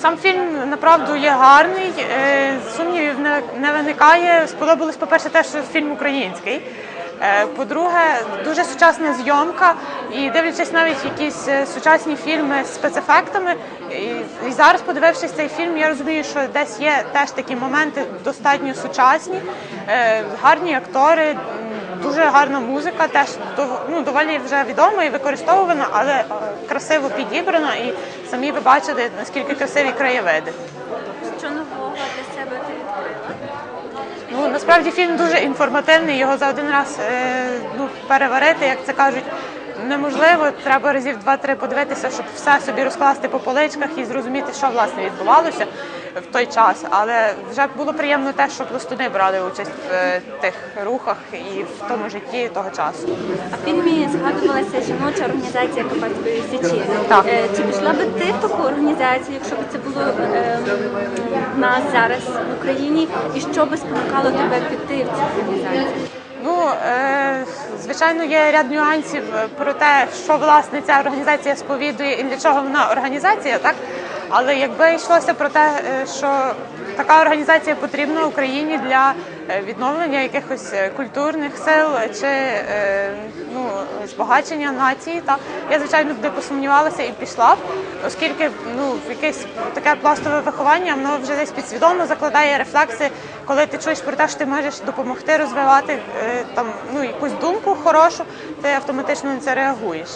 Сам фільм направду є гарний. е, Сумнівів не, виникає. Сподобалось, по-перше, те, що фільм український. Е, По-друге, дуже сучасна зйомка, і дивлячись навіть якісь е, сучасні фільми з спецефектами. І, зараз, подивившись цей фільм, я розумію, що десь є теж такі моменти достатньо сучасні, гарні актори, дуже гарна музика, теж ну, доволі вже відома і використовувана, але е, красиво підібрана. І самі ви бачите, наскільки красиві краєвиди. Що нового для себе ти відкрила? Ну насправді фільм дуже інформативний. Його за один раз е, ну, переварити, як це кажуть, неможливо. Треба разів два-три подивитися, щоб все собі розкласти по поличках і зрозуміти, що власне відбувалося в той час. Але вже було приємно те, що пластуни брали участь в е, тих рухах і в тому житті того часу. А в фільмі згадувалася жіноча організація Карпатської січі. Так. Е, Чи пішла би ти в таку організацію, якщо б це було в нас зараз в Україні, і що би спонукало тебе піти в цю організацію? Ну, е, звичайно, є ряд нюансів е, про те, що власне ця організація сповідує і для чого вона організація, так? Але якби йшлося про те, е, що така організація потрібна Україні для е, відновлення якихось культурних сил чи збагачення нації, так я звичайно туди посумнівалася і пішла оскільки ну якесь таке пластове виховання, воно вже десь підсвідомо закладає рефлекси, коли ти чуєш про те, що ти можеш допомогти розвивати е, там ну якусь думку хорошу, ти автоматично на це реагуєш.